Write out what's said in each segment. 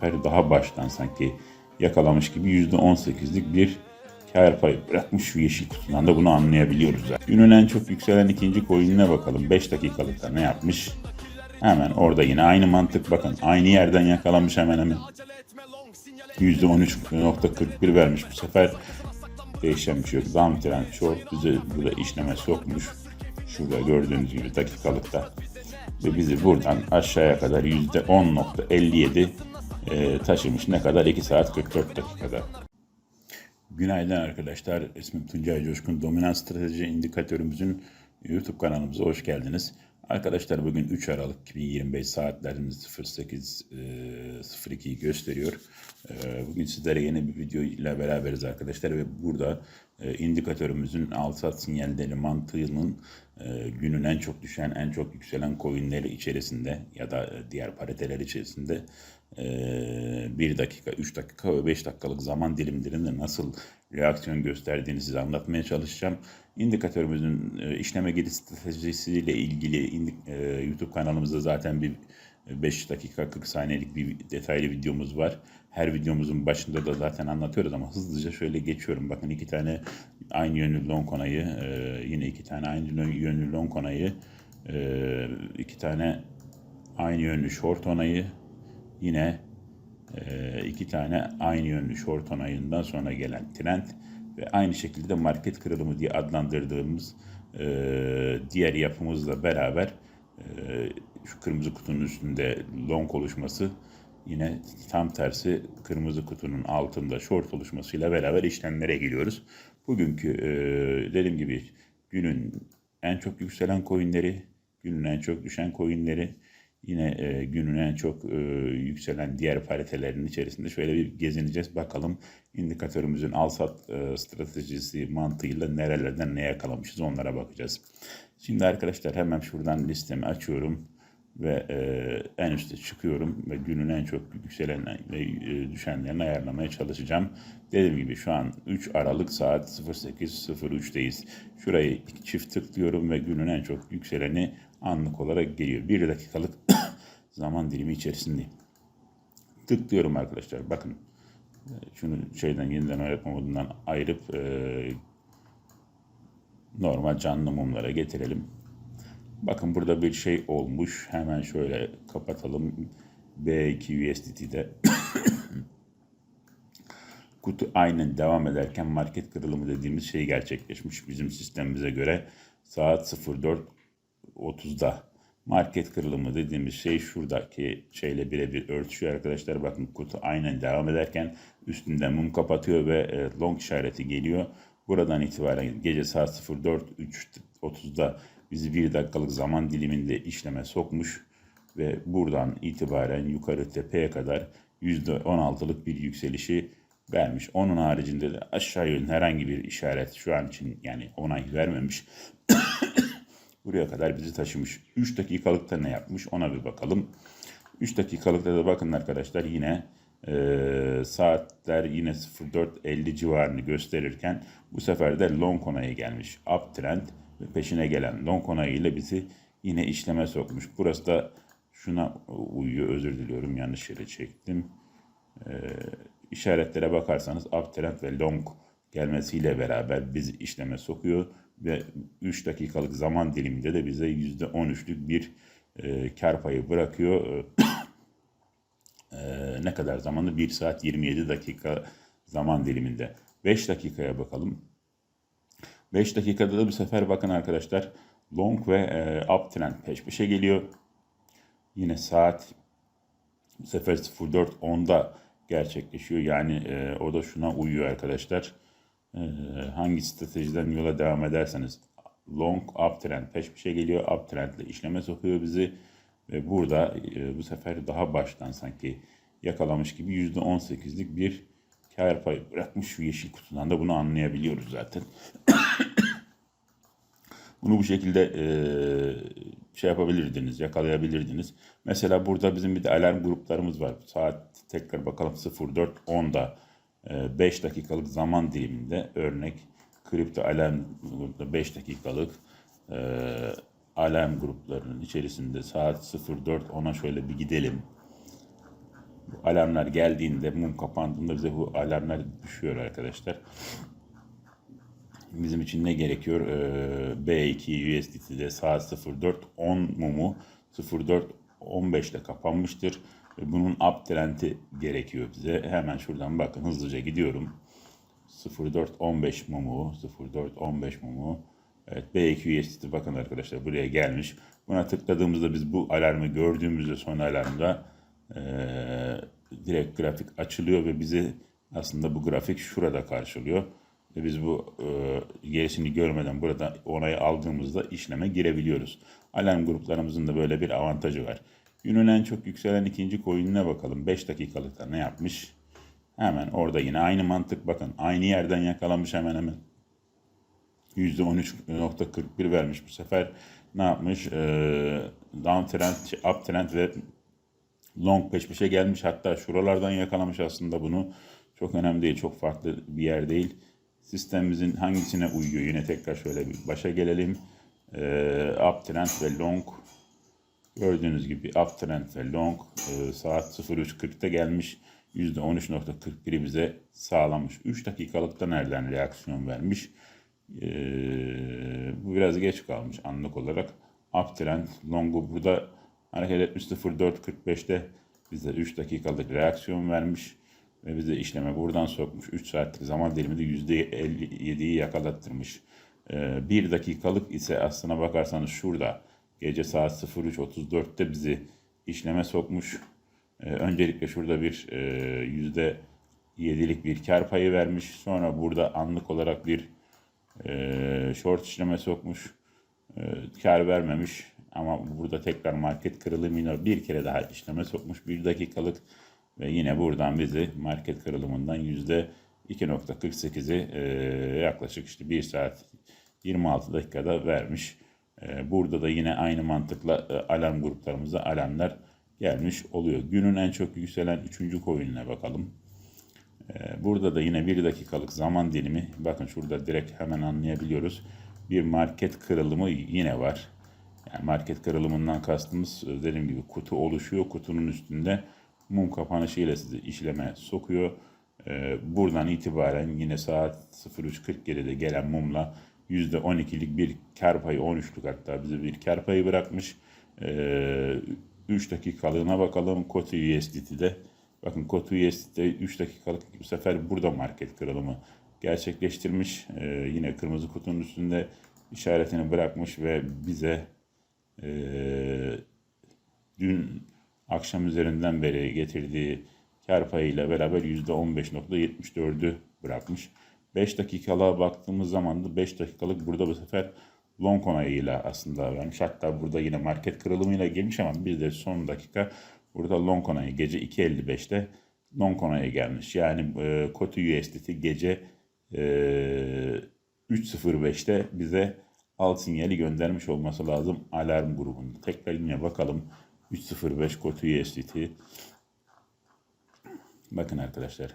sefer daha baştan sanki yakalamış gibi %18'lik bir kar payı bırakmış şu yeşil kutudan da bunu anlayabiliyoruz. Günün en çok yükselen ikinci coin'ine bakalım. 5 dakikalıkta ne yapmış? Hemen orada yine aynı mantık bakın. Aynı yerden yakalamış hemen hemen. %13.41 vermiş bu sefer. Değişen bir şey yok. Down trend short bizi burada işleme sokmuş. Şurada gördüğünüz gibi dakikalıkta. Ve bizi buradan aşağıya kadar %10.57 e, taşımış. Ne kadar? 2 saat 44 dakikada. Günaydın arkadaşlar. İsmim Tuncay Coşkun. Dominant Strateji İndikatörümüzün YouTube kanalımıza hoş geldiniz. Arkadaşlar bugün 3 Aralık 2025 saatlerimiz 08.02'yi gösteriyor. E, Bugün sizlere yeni bir video ile beraberiz arkadaşlar ve burada e, indikatörümüzün al sat sinyalleri mantığının e, günün en çok düşen, en çok yükselen coinleri içerisinde ya da e, diğer pariteler içerisinde 1 dakika, 3 dakika ve 5 dakikalık zaman dilimlerinde nasıl reaksiyon gösterdiğini size anlatmaya çalışacağım. İndikatörümüzün e, işleme giriş stratejisiyle ilgili e, YouTube kanalımızda zaten bir 5 dakika 40 saniyelik bir detaylı videomuz var. Her videomuzun başında da zaten anlatıyoruz ama hızlıca şöyle geçiyorum. Bakın iki tane aynı yönlü long konayı, e, yine iki tane aynı yönlü long konayı, e, iki tane aynı yönlü short onayı, yine e, iki tane aynı yönlü short onayından sonra gelen trend ve aynı şekilde market kırılımı diye adlandırdığımız e, diğer yapımızla beraber e, şu kırmızı kutunun üstünde long oluşması yine tam tersi kırmızı kutunun altında short oluşmasıyla beraber işlemlere giriyoruz. Bugünkü e, dediğim gibi günün en çok yükselen coinleri, günün en çok düşen coinleri, yine e, günün en çok e, yükselen diğer paritelerin içerisinde şöyle bir gezineceğiz. Bakalım indikatörümüzün al-sat e, stratejisi mantığıyla nerelerden ne yakalamışız onlara bakacağız. Şimdi arkadaşlar hemen şuradan listemi açıyorum ve e, en üste çıkıyorum ve günün en çok yükselen ve e, düşenlerini ayarlamaya çalışacağım. Dediğim gibi şu an 3 Aralık saat 08.03'teyiz. Şurayı çift tıklıyorum ve günün en çok yükseleni anlık olarak geliyor. 1 dakikalık zaman dilimi içerisindeyim. Tıklıyorum arkadaşlar. Bakın şunu şeyden yeniden oynatma modundan ayırıp e, normal canlı mumlara getirelim. Bakın burada bir şey olmuş. Hemen şöyle kapatalım. B2 USDT'de kutu aynen devam ederken market kırılımı dediğimiz şey gerçekleşmiş bizim sistemimize göre saat 04.30'da market kırılımı dediğimiz şey şuradaki şeyle birebir örtüşüyor arkadaşlar. Bakın kutu aynen devam ederken üstünden mum kapatıyor ve e, long işareti geliyor. Buradan itibaren gece saat 04.30'da bizi bir dakikalık zaman diliminde işleme sokmuş ve buradan itibaren yukarı tepeye kadar %16'lık bir yükselişi vermiş. Onun haricinde de aşağı yönlü herhangi bir işaret şu an için yani onay vermemiş. Buraya kadar bizi taşımış. 3 dakikalıkta ne yapmış ona bir bakalım. 3 dakikalıkta da bakın arkadaşlar yine e, saatler yine 04.50 civarını gösterirken bu sefer de long onaya gelmiş. Uptrend ve peşine gelen long onayıyla bizi yine işleme sokmuş. Burası da şuna uyuyor. Özür diliyorum yanlış yere çektim. E, işaretlere bakarsanız uptrend ve long gelmesiyle beraber bizi işleme sokuyor ve 3 dakikalık zaman diliminde de bize %13'lük bir e, kar payı bırakıyor. E, ne kadar zamanı? 1 saat 27 dakika zaman diliminde. 5 dakikaya bakalım. 5 dakikada da bu sefer bakın arkadaşlar long ve e, uptrend peş peşe geliyor. Yine saat bu sefer 04.10'da gerçekleşiyor. Yani e, o da şuna uyuyor arkadaşlar. E, hangi stratejiden yola devam ederseniz long uptrend peş peşe geliyor. Uptrend ile işleme sokuyor bizi. Ve burada e, bu sefer daha baştan sanki yakalamış gibi %18'lik bir kar payı bırakmış şu yeşil kutudan da bunu anlayabiliyoruz zaten. Bunu bu şekilde e, şey yapabilirdiniz, yakalayabilirdiniz. Mesela burada bizim bir de alarm gruplarımız var. Saat tekrar bakalım 04.10'da 5 dakikalık zaman diliminde örnek kripto alarm grupta 5 dakikalık e, alarm gruplarının içerisinde saat 04.10'a şöyle bir gidelim. Bu alarmlar geldiğinde, mum kapandığında bize bu alarmlar düşüyor arkadaşlar. Bizim için ne gerekiyor? Ee, B2 USDT'de saat 04.10 mumu 04.15 ile kapanmıştır. Bunun uptrend'i gerekiyor bize. Hemen şuradan bakın hızlıca gidiyorum. 04.15 mumu, 04.15 mumu. Evet B2 USDT bakın arkadaşlar buraya gelmiş. Buna tıkladığımızda biz bu alarmı gördüğümüzde son alarmda eee, direkt grafik açılıyor ve bizi aslında bu grafik şurada karşılıyor. Ve biz bu e, gerisini görmeden burada onayı aldığımızda işleme girebiliyoruz. Alarm gruplarımızın da böyle bir avantajı var. Günün en çok yükselen ikinci coin'ine bakalım. 5 dakikalıkta ne yapmış? Hemen orada yine aynı mantık bakın. Aynı yerden yakalamış hemen hemen. %13.41 vermiş bu sefer. Ne yapmış? Ee, downtrend, uptrend ve long peş peşe gelmiş. Hatta şuralardan yakalamış aslında bunu. Çok önemli değil. Çok farklı bir yer değil. Sistemimizin hangisine uyuyor? Yine tekrar şöyle bir başa gelelim. Ee, uptrend ve long. Gördüğünüz gibi uptrend ve long e, saat 03.40'da gelmiş. %13.41'i bize sağlamış. 3 dakikalıkta nereden reaksiyon vermiş? Ee, bu biraz geç kalmış anlık olarak. Uptrend long'u burada hareket etmiş 04.45'te bize 3 dakikalık reaksiyon vermiş ve bize işleme buradan sokmuş. 3 saatlik zaman diliminde %57'yi yakalattırmış. 1 dakikalık ise aslına bakarsanız şurada gece saat 03.34'te bizi işleme sokmuş. Ee, öncelikle şurada bir e, yüzde yedilik bir kar payı vermiş. Sonra burada anlık olarak bir e, short işleme sokmuş. E, kar vermemiş. Ama burada tekrar market kırılımıyla bir kere daha işleme sokmuş. Bir dakikalık ve yine buradan bizi market kırılımından yüzde 2.48'i e, yaklaşık işte 1 saat 26 dakikada vermiş. E, burada da yine aynı mantıkla e, alarm gruplarımıza alarmlar gelmiş oluyor. Günün en çok yükselen 3. coin'ine bakalım. Ee, Burada da yine 1 dakikalık zaman dilimi. Bakın şurada direkt hemen anlayabiliyoruz. Bir market kırılımı yine var. Yani market kırılımından kastımız e, dediğim gibi kutu oluşuyor. Kutunun üstünde mum kapanışı ile sizi işleme sokuyor. Ee, Buradan itibaren yine saat 03.47'de gelen mumla %12'lik bir kar payı 13'lük hatta bize bir kar payı bırakmış. Ee, 3 dakikalığına bakalım. Kotu USDT'de. Bakın Kotu USDT'de 3 dakikalık bu sefer burada market kırılımı gerçekleştirmiş. Ee, yine kırmızı kutunun üstünde işaretini bırakmış ve bize ee, dün akşam üzerinden beri getirdiği kar payıyla beraber %15.74'ü bırakmış. 5 dakikalığa baktığımız zaman da 5 dakikalık burada bu sefer long onayıyla aslında vermiş. Hatta burada yine market kırılımıyla gelmiş ama bir de son dakika burada long onayı gece 2.55'te long onayı gelmiş. Yani e, Kotu USDT gece e, 3.05'te bize alt sinyali göndermiş olması lazım alarm grubunda. Tekrar yine bakalım 3.05 Kotu USDT. Bakın arkadaşlar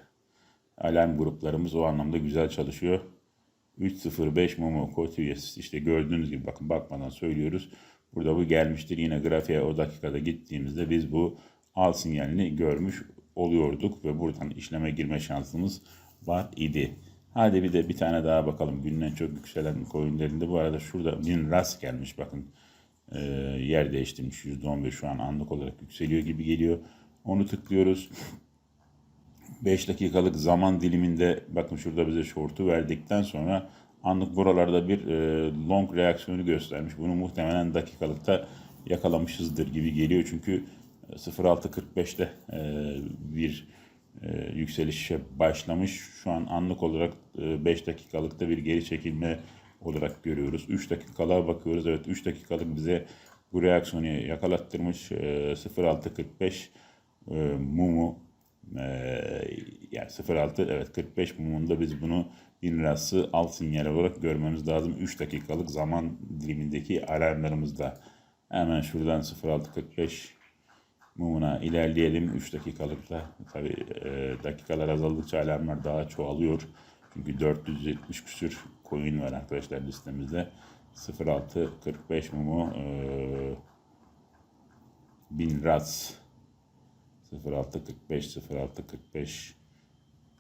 alarm gruplarımız o anlamda güzel çalışıyor. 305 Momo Kotu üyesi işte gördüğünüz gibi bakın bakmadan söylüyoruz. Burada bu gelmiştir. Yine grafiğe o dakikada gittiğimizde biz bu al sinyalini görmüş oluyorduk ve buradan işleme girme şansımız var idi. Hadi bir de bir tane daha bakalım. Günün en çok yükselen coinlerinde bu arada şurada bin rast gelmiş bakın. Ee, yer değiştirmiş %11 şu an anlık olarak yükseliyor gibi geliyor. Onu tıklıyoruz. 5 dakikalık zaman diliminde bakın şurada bize short'u verdikten sonra anlık buralarda bir e, long reaksiyonu göstermiş. Bunu muhtemelen dakikalıkta yakalamışızdır gibi geliyor. Çünkü 06.45'te e, bir e, yükselişe başlamış. Şu an anlık olarak e, 5 dakikalıkta bir geri çekilme olarak görüyoruz. 3 dakikalığa bakıyoruz. Evet 3 dakikalık bize bu reaksiyonu yakalattırmış. E, 06.45 e, mumu ee, yani 06 evet 45 mumunda biz bunu 1000 lirası alt sinyal olarak görmemiz lazım. 3 dakikalık zaman dilimindeki alarmlarımızda. Hemen şuradan 06.45 mumuna ilerleyelim. 3 dakikalıkta tabi e, dakikalar azaldıkça alarmlar daha çoğalıyor. Çünkü 470 küsür coin var arkadaşlar listemizde. 06.45 mumu e, 1000 raz 0645 0645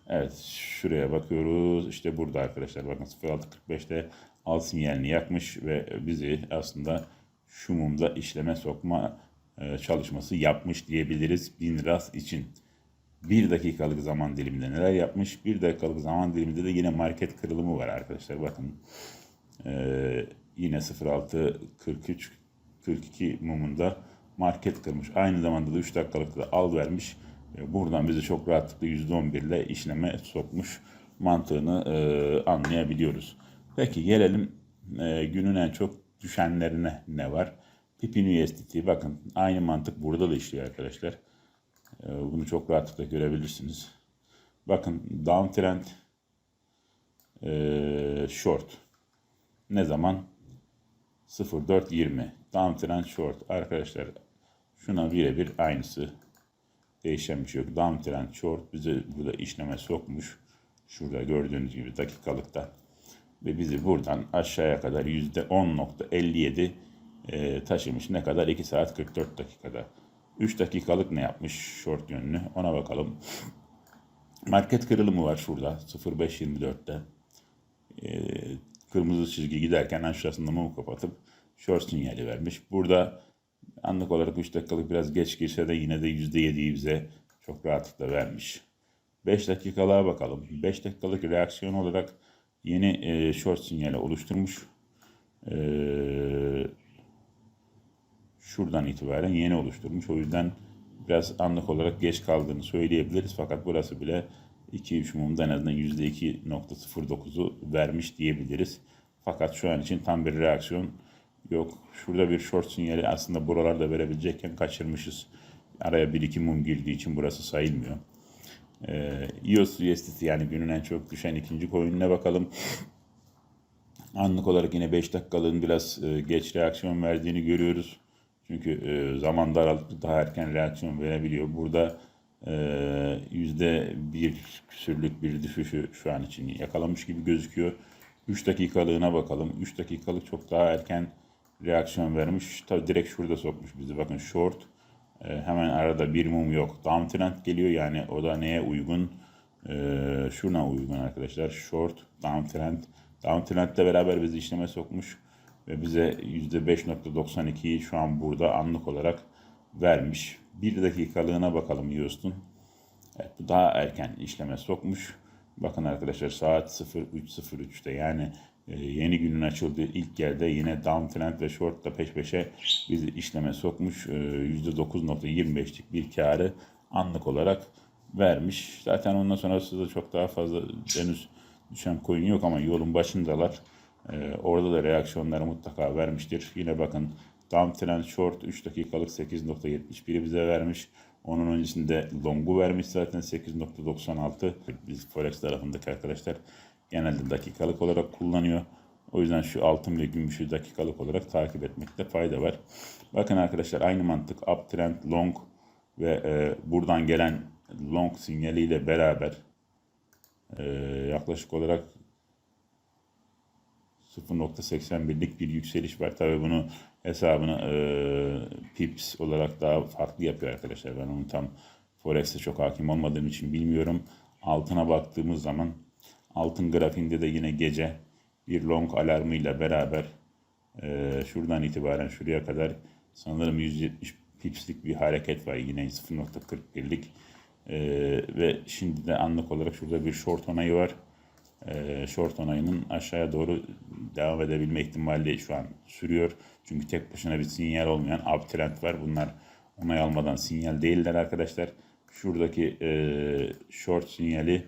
Evet şuraya bakıyoruz. İşte burada arkadaşlar bakın 0645'te al sinyalini yakmış ve bizi aslında şu mumda işleme sokma e, çalışması yapmış diyebiliriz Binras için. Bir dakikalık zaman diliminde neler yapmış? Bir dakikalık zaman diliminde de yine market kırılımı var arkadaşlar. Bakın ee, yine 06 43 42 mumunda market kırmış. Aynı zamanda da 3 dakikalık da al vermiş. Ee, Buradan bizi çok rahatlıkla %11 ile işleme sokmuş mantığını e, anlayabiliyoruz. Peki gelelim e, günün en çok düşenlerine ne var? Pipin USDT bakın aynı mantık burada da işliyor arkadaşlar. E, bunu çok rahatlıkla görebilirsiniz. Bakın downtrend e, short ne zaman 0420 downtrend short arkadaşlar şuna birebir aynısı değişen bir şey yok. Downtrend short bize burada işleme sokmuş. Şurada gördüğünüz gibi dakikalıkta ve bizi buradan aşağıya kadar %10.57 e, taşımış. Ne kadar? 2 saat 44 dakikada. 3 dakikalık ne yapmış short yönlü? Ona bakalım. Market kırılımı var şurada 05.24'te. E, kırmızı çizgi giderken aşağısında mumu kapatıp short sinyali vermiş. Burada anlık olarak 3 dakikalık biraz geç girse de yine de %7'yi bize çok rahatlıkla vermiş. 5 dakikalığa bakalım. 5 dakikalık reaksiyon olarak yeni e, short sinyali oluşturmuş. E, şuradan itibaren yeni oluşturmuş. O yüzden biraz anlık olarak geç kaldığını söyleyebiliriz. Fakat burası bile 2-3 mumda en azından %2.09'u vermiş diyebiliriz. Fakat şu an için tam bir reaksiyon yok. Şurada bir short sinyali aslında buralarda verebilecekken kaçırmışız. Araya 1-2 mum girdiği için burası sayılmıyor. Ee, EOS USDT yani günün en çok düşen ikinci coin'ine bakalım. Anlık olarak yine 5 dakikalığın biraz e, geç reaksiyon verdiğini görüyoruz. Çünkü e, zaman daraltıp daha erken reaksiyon verebiliyor. Burada e, yüzde bir küsürlük bir düşüşü şu an için yakalamış gibi gözüküyor. 3 dakikalığına bakalım. 3 dakikalık çok daha erken reaksiyon vermiş. Tabii direkt şurada sokmuş bizi. Bakın short e, hemen arada bir mum yok. Downtrend geliyor yani o da neye uygun? E, şuna uygun arkadaşlar. Short, downtrend. Downtrend'le beraber bizi işleme sokmuş ve bize %5.92'yi şu an burada anlık olarak vermiş. Bir dakikalığına bakalım Houston. Evet, bu daha erken işleme sokmuş. Bakın arkadaşlar saat 03.03'te yani e, yeni günün açıldığı ilk yerde yine downtrend ve short da peş peşe bizi işleme sokmuş. E, %9.25'lik bir karı anlık olarak vermiş. Zaten ondan sonrası da çok daha fazla henüz düşen coin yok ama yolun başındalar. Ee, orada da reaksiyonları mutlaka vermiştir. Yine bakın downtrend short 3 dakikalık 8.71'i bize vermiş. Onun öncesinde long'u vermiş zaten 8.96. Biz Forex tarafındaki arkadaşlar genelde dakikalık olarak kullanıyor. O yüzden şu altın ve gümüşü dakikalık olarak takip etmekte fayda var. Bakın arkadaşlar aynı mantık uptrend long ve e, buradan gelen long sinyaliyle beraber e, yaklaşık olarak 0.81'lik bir yükseliş var. Tabii bunu hesabını e, pips olarak daha farklı yapıyor arkadaşlar. Ben onu tam Forex'te çok hakim olmadığım için bilmiyorum. Altına baktığımız zaman altın grafiğinde de yine gece bir long alarmıyla beraber e, şuradan itibaren şuraya kadar sanırım 170 pipslik bir hareket var. Yine 0.41'lik e, ve şimdi de anlık olarak şurada bir short onayı var e, short onayının aşağıya doğru devam edebilme ihtimali şu an sürüyor. Çünkü tek başına bir sinyal olmayan uptrend var. Bunlar onay almadan sinyal değiller arkadaşlar. Şuradaki e, short sinyali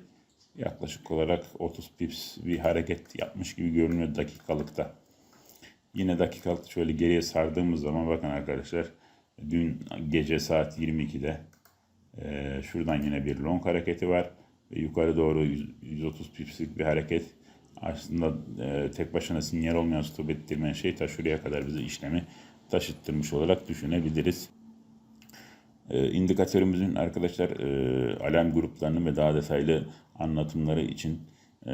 yaklaşık olarak 30 pips bir hareket yapmış gibi görünüyor dakikalıkta. Yine dakikalık şöyle geriye sardığımız zaman bakın arkadaşlar dün gece saat 22'de e, şuradan yine bir long hareketi var ve yukarı doğru 130 pipslik bir hareket aslında e, tek başına sinyal olmayan stop ettirmeyen şey ta şuraya kadar bize işlemi taşıttırmış olarak düşünebiliriz. E, indikatörümüzün arkadaşlar e, alarm gruplarının ve daha detaylı anlatımları için e,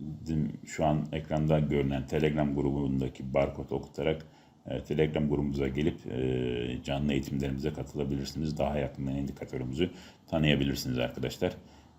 bizim şu an ekranda görünen Telegram grubundaki barkod okutarak e, Telegram grubumuza gelip e, canlı eğitimlerimize katılabilirsiniz. Daha yakından indikatörümüzü tanıyabilirsiniz arkadaşlar.